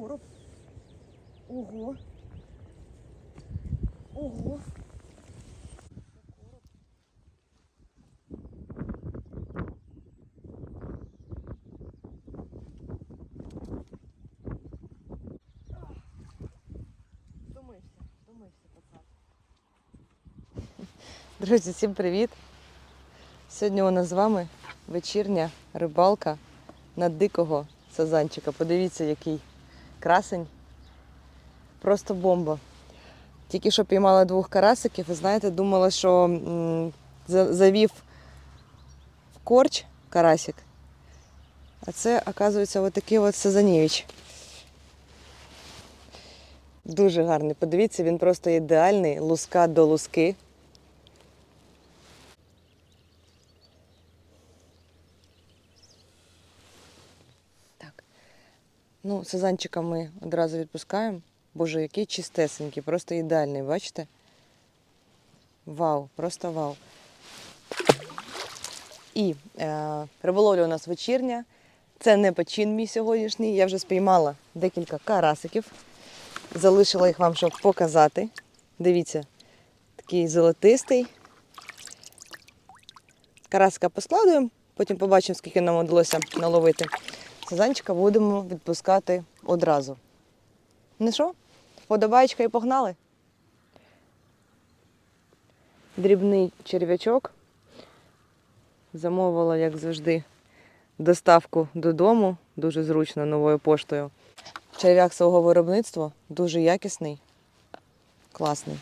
короб. Ого. Ого. Друзі, всім привіт! Сьогодні у нас з вами вечірня рибалка на дикого сазанчика. Подивіться, який красень. Просто бомба. Тільки що піймала двох карасиків, і знаєте, думала, що м, завів в корч карасик. А це, оказується, отакий от сазанівич. Дуже гарний. Подивіться, він просто ідеальний, луска до луски. Ну, сазанчика ми одразу відпускаємо. Боже, який чистесенький, просто ідеальний, бачите? Вау, просто вау. І е, риболовля у нас вечірня. Це не почин мій сьогоднішній. Я вже спіймала декілька карасиків. Залишила їх вам, щоб показати. Дивіться, такий золотистий. Карасика поскладуємо, потім побачимо, скільки нам вдалося наловити. Сазанчика будемо відпускати одразу. Ну що, вподобаєчка і погнали. Дрібний черв'ячок. Замовила, як завжди, доставку додому. Дуже зручно новою поштою. Черв'як свого виробництва дуже якісний, класний.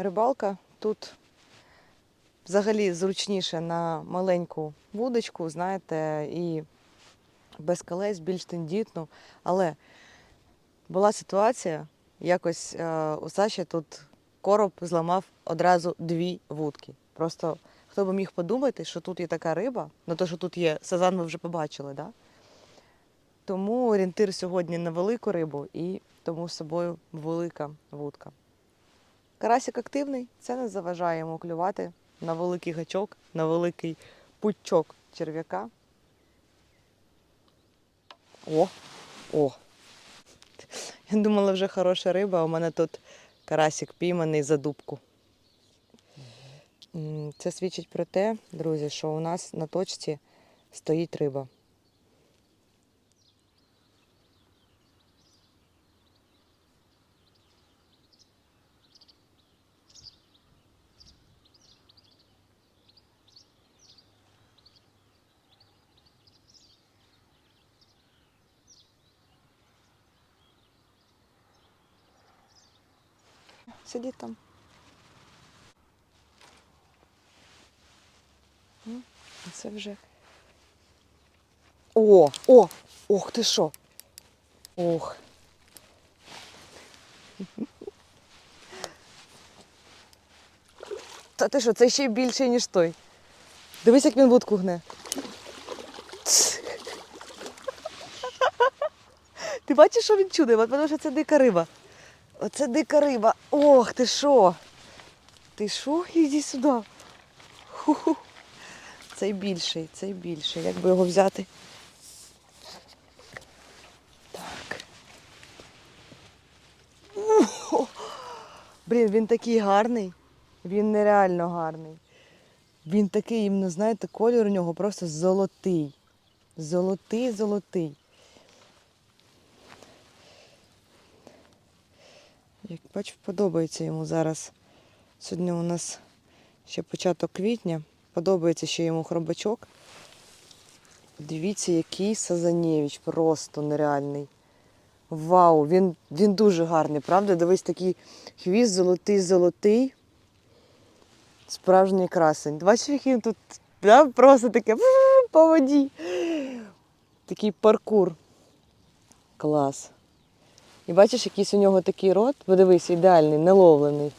Рибалка тут взагалі зручніше на маленьку вудочку, знаєте, і без колес більш тендітну. Але була ситуація, якось е, у Саші тут короб зламав одразу дві вудки. Просто хто би міг подумати, що тут є така риба, ну то, що тут є сазан, ми вже побачили, да? Тому орієнтир сьогодні на велику рибу і тому з собою велика вудка. Карасик активний, це не заважає йому клювати на великий гачок, на великий пучок черв'яка. О, о. Я думала, вже хороша риба, а у мене тут карасик пійманий за дубку. Це свідчить про те, друзі, що у нас на точці стоїть риба. Сидіть там. Це вже. О, о, ох ти що. Ох. Та ти що, це ще більше, ніж той. Дивись, як він вудку гне. Ти бачиш, що він чудить? От Тому що це дика риба. Оце дика риба. Ох, ти що? Ти що? Іди сюди. Ху-ху. Цей більший, цей більший. Як би його взяти? Так. О, Блін, він такий гарний. Він нереально гарний. Він такий, іменно, знаєте, колір у нього просто золотий. Золотий, золотий. Як бач, подобається йому зараз. Сьогодні у нас ще початок квітня. Подобається ще йому хробачок. Дивіться, який Сазанєвич, просто нереальний. Вау, він, він дуже гарний, правда? Дивись, такий хвіст золотий, золотий. Справжній красень. Бачиш, який він тут да, просто таке по воді. Такий паркур. Клас. І бачиш, якийсь у нього такий рот, подивись, ідеальний, неловлений.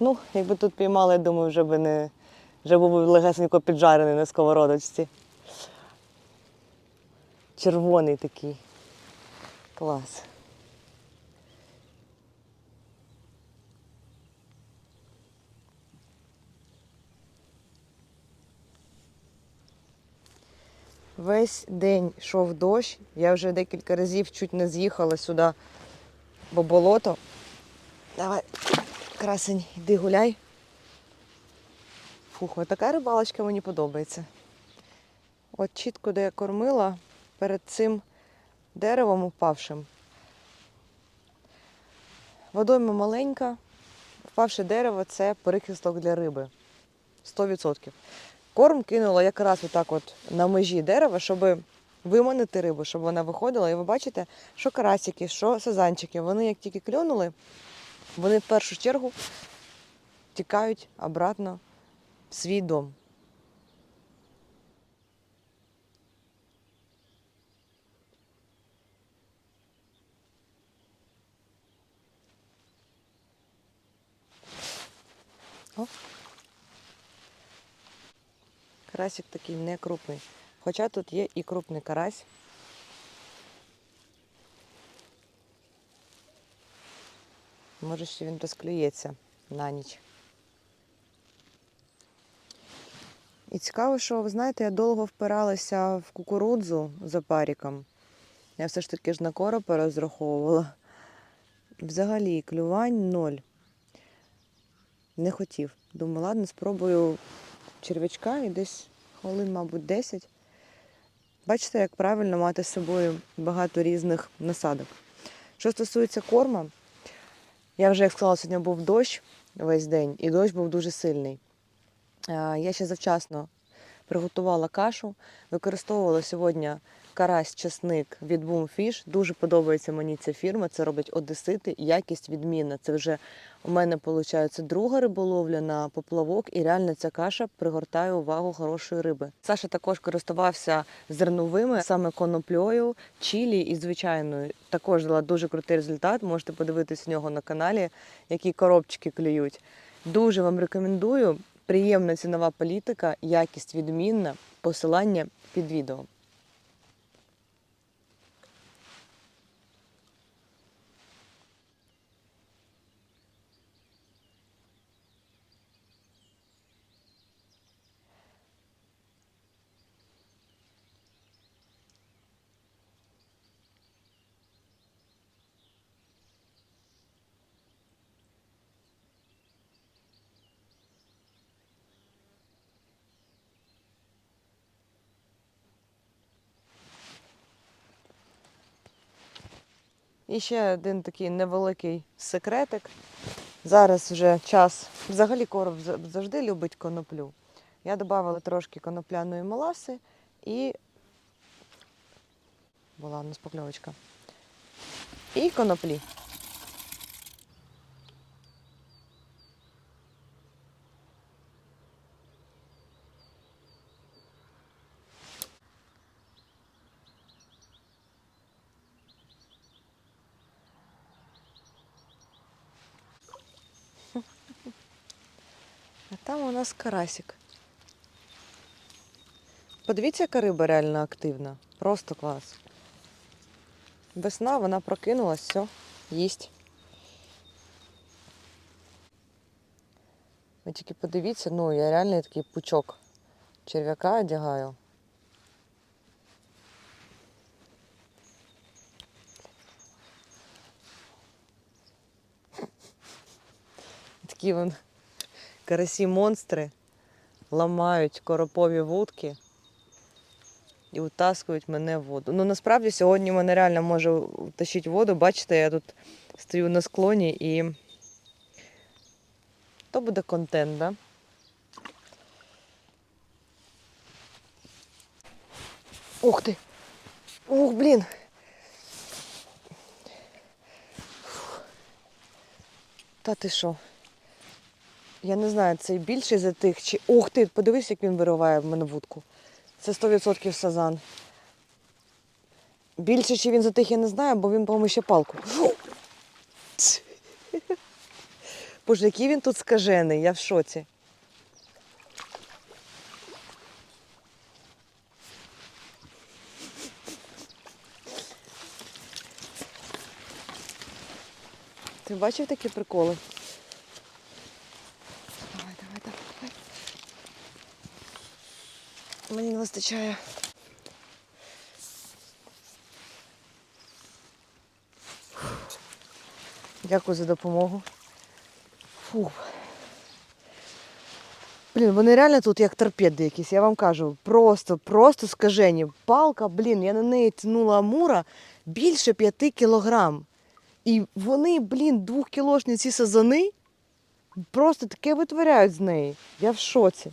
Ну, якби тут піймали, я думаю, вже би не вже був легесенько піджарений на сковородочці. Червоний такий. Клас. Весь день йшов дощ. Я вже декілька разів чуть не з'їхала сюди, бо болото. Давай, красень, йди гуляй. Фух, ось така рибалочка мені подобається. От чітко, де я кормила, перед цим деревом упавшим. Водойма маленька, впавше дерево це перехисток для риби. 100%. Корм кинула якраз отак от на межі дерева, щоб виманити рибу, щоб вона виходила. І ви бачите, що карасики, що сазанчики, вони як тільки клюнули, вони в першу чергу тікають обратно в свій дом. О. Карасик такий не крупний. Хоча тут є і крупний карась. Може, ще він розклюється на ніч. І цікаво, що ви знаєте, я довго впиралася в кукурудзу за паріком. Я все ж таки ж на коропа розраховувала. Взагалі клювань ноль. Не хотів. Думаю, ладно, спробую черв'ячка і десь хвилин, мабуть, 10. Бачите, як правильно мати з собою багато різних насадок. Що стосується корма, я вже як сказала, сьогодні був дощ весь день, і дощ був дуже сильний. Е, Я ще завчасно приготувала кашу, використовувала сьогодні карась чесник від Boomfish. Дуже подобається мені ця фірма. Це роблять одесити. Якість відмінна. Це вже у мене виходить друга риболовля на поплавок, і реально ця каша пригортає увагу хорошої риби. Саша також користувався зерновими, саме коноплею, чілі і звичайною. Також дала дуже крутий результат. Можете подивитись в нього на каналі, які коробчики клюють. Дуже вам рекомендую. Приємна цінова політика, якість відмінна, посилання під відео. І ще один такий невеликий секретик. Зараз вже час. Взагалі короб завжди любить коноплю. Я додавала трошки конопляної маласи і. Була у нас покльовочка. І коноплі. А там у нас карасик. Подивіться, яка риба реально активна. Просто клас. Весна, вона прокинулась, все, їсть. Ви тільки подивіться, ну я реально такий пучок черв'яка одягаю. Такі вон карасі монстри ламають коропові вудки і утаскують мене в воду. Ну насправді сьогодні мене реально може втащити воду. Бачите, я тут стою на склоні і то буде контент, да? Ух ти! Ух, блін! Та ти що? Я не знаю, цей більший за тих чи. Ух ти, подивись, як він вириває в мене вудку. Це 100% сазан. Більше чи він за тих, я не знаю, бо він, по-моєму, ще палку. Боже, який він тут скажений, я в шоці. Ти бачив такі приколи? мені не вистачає. Дякую за допомогу. Фух. Блін, вони реально тут як торпеди якісь, я вам кажу. Просто, просто скажені. Палка, блін, я на неї тянула амура більше 5 кілограм. І вони, блін, двохкілошні ці сазани просто таке витворяють з неї. Я в шоці.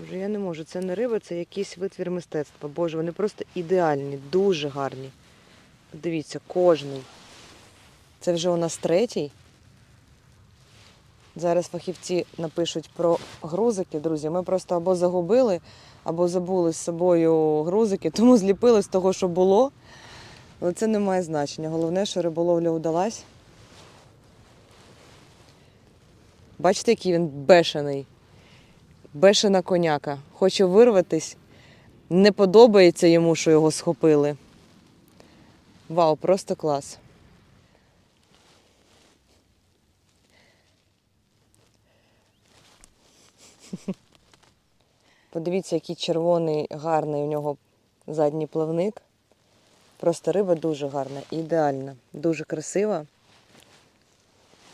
Боже, я не можу. Це не риба, це якийсь витвір мистецтва. Боже, вони просто ідеальні, дуже гарні. Дивіться, кожний. Це вже у нас третій. Зараз фахівці напишуть про грузики, друзі. Ми просто або загубили, або забули з собою грузики, тому зліпили з того, що було. Але це не має значення. Головне, що риболовля удалась. Бачите, який він бешений. Бешена коняка. Хоче вирватись. Не подобається йому, що його схопили. Вау, просто клас. Подивіться, який червоний, гарний у нього задній плавник. Просто риба дуже гарна, ідеальна, дуже красива.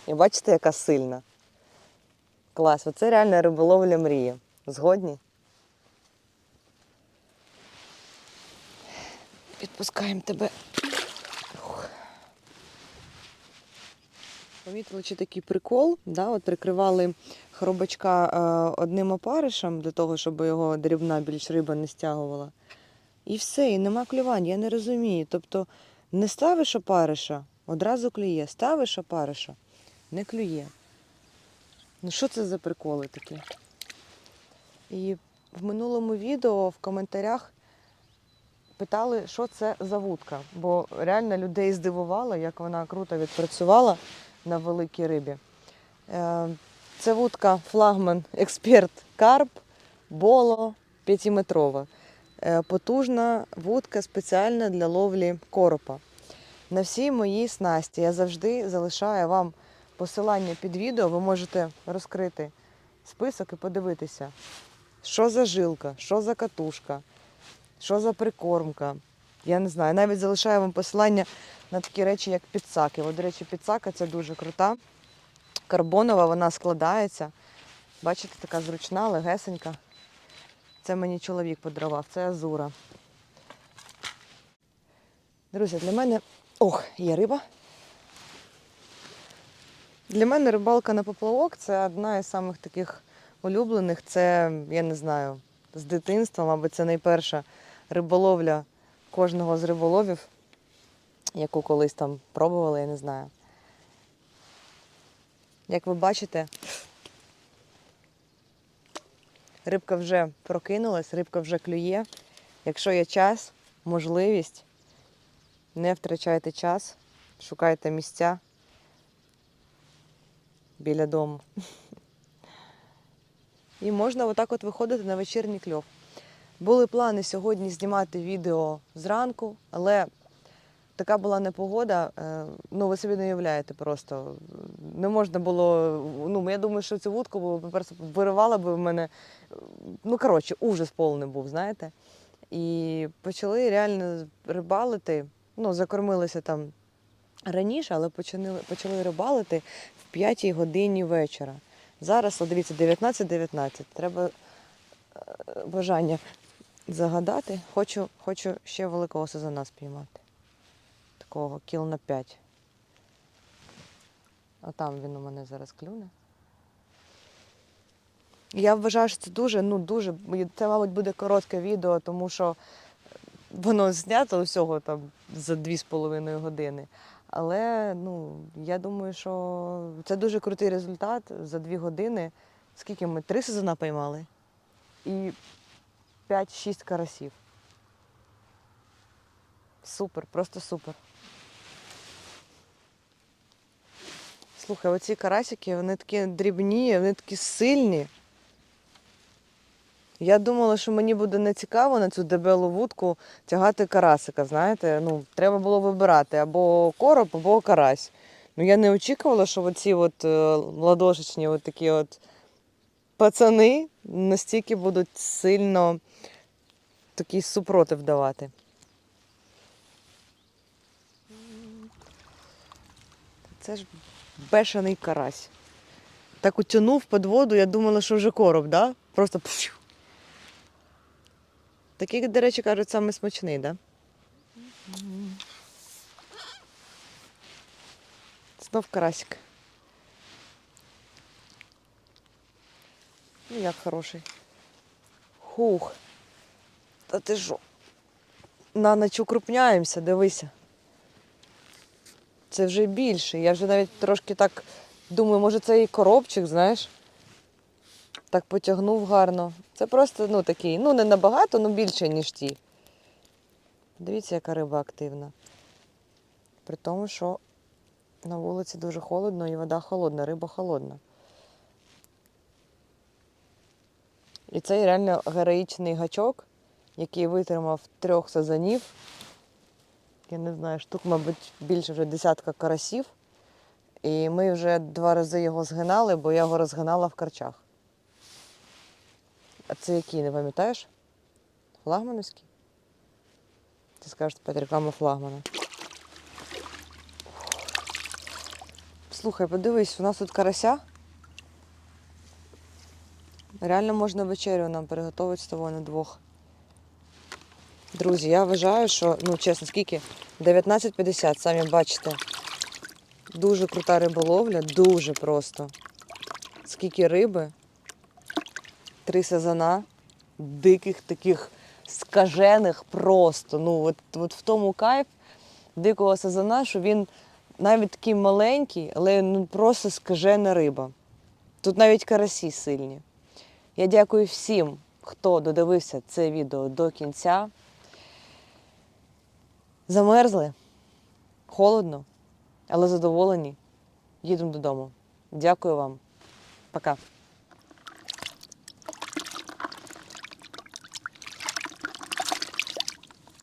І бачите, яка сильна. Клас, оце реальна риболовля мрія. Згодні? Відпускаємо тебе. Помітили чи такий прикол, да? от прикривали хробачка е, одним опаришем для того, щоб його дрібна більш риба не стягувала. І все, і нема клювань, я не розумію. Тобто не ставиш опариша, одразу клює, ставиш опариша, не клює. Ну що це за приколи такі? І в минулому відео в коментарях питали, що це за вудка, бо реально людей здивувало, як вона круто відпрацювала на великій рибі. Е, Це вудка флагман експерт карп, боло 5-метрова. Е, Потужна вудка спеціальна для ловлі коропа. На всій моїй снасті я завжди залишаю вам посилання під відео. Ви можете розкрити список і подивитися, що за жилка, що за катушка, що за прикормка. Я не знаю. Навіть залишаю вам посилання на такі речі, як підсаки. От, до речі, підсака це дуже крута. Карбонова, вона складається. Бачите, така зручна, легесенька. Це мені чоловік подарував, це азура. Друзі, для мене. Ох, є риба. Для мене рибалка на поплавок це одна із самих таких улюблених. Це, я не знаю, з дитинства, мабуть, це найперша риболовля кожного з риболовів, яку колись там пробували, я не знаю. Як ви бачите, рибка вже прокинулась, рибка вже клює. Якщо є час, можливість, не втрачайте час, шукайте місця біля дому. І можна отак от виходити на вечірній кльов. Були плани сьогодні знімати відео зранку, але така була непогода. е, Ну, ви собі не уявляєте просто. Не можна було. Ну, я думаю, що цю вудку по-перше, виривала би в мене. Ну, коротше, ужас повний був, знаєте. І почали реально рибалити. Ну, закормилися там раніше, але почали, почали рибалити 5 годині вечора. Зараз, от дивіться, 19.19. Треба е, бажання загадати. Хочу, хочу ще великого сезона спіймати. Такого кіл на 5. А там він у мене зараз клюне. Я вважаю, що це дуже, ну дуже. Це, мабуть, буде коротке відео, тому що воно знято усього там за 2,5 години. Але ну, я думаю, що це дуже крутий результат за 2 години. Скільки ми? Три сезона поймали і 5-6 карасів. Супер, просто супер. Слухай, оці карасики, вони такі дрібні, вони такі сильні. Я думала, що мені буде не цікаво на цю дебелу вудку тягати карасика, знаєте. Ну, треба було вибирати або короб, або карась. Ну я не очікувала, що оці от е, ладошечні от такі от пацани настільки будуть сильно такий супротив давати. Це ж бешений карась. Так утягнув під воду, я думала, що вже короб, да? Просто пфю. Такий, до речі, кажуть, самий смачний, да? Знов карасик. Ну, як хороший. Хух. Та ти що? На ніч укрупняємося, дивися. Це вже більше. Я вже навіть трошки так думаю, може це і коробчик, знаєш? Так потягнув гарно. Це просто ну, такий, ну не набагато, але більше, ніж ті. Дивіться, яка риба активна. При тому, що на вулиці дуже холодно і вода холодна, риба холодна. І цей реально героїчний гачок, який витримав трьох сазанів. Я не знаю, штук, мабуть, більше вже десятка карасів. І ми вже два рази його згинали, бо я його розгинала в карчах. А це який, не пам'ятаєш? Флагмановський? Ти скажеш, тепер реклама флагмана. Слухай, подивись, у нас тут карася. Реально можна вечерю нам приготувати з тобою на двох. Друзі, я вважаю, що, ну чесно, скільки? 19.50, самі бачите. Дуже крута риболовля, дуже просто. Скільки риби, три сазана, диких таких скажених просто. Ну, от, от в тому кайф дикого сазана, що він навіть такий маленький, але ну, просто скажена риба. Тут навіть карасі сильні. Я дякую всім, хто додивився це відео до кінця. Замерзли, холодно, але задоволені. Їдемо додому. Дякую вам. Пока.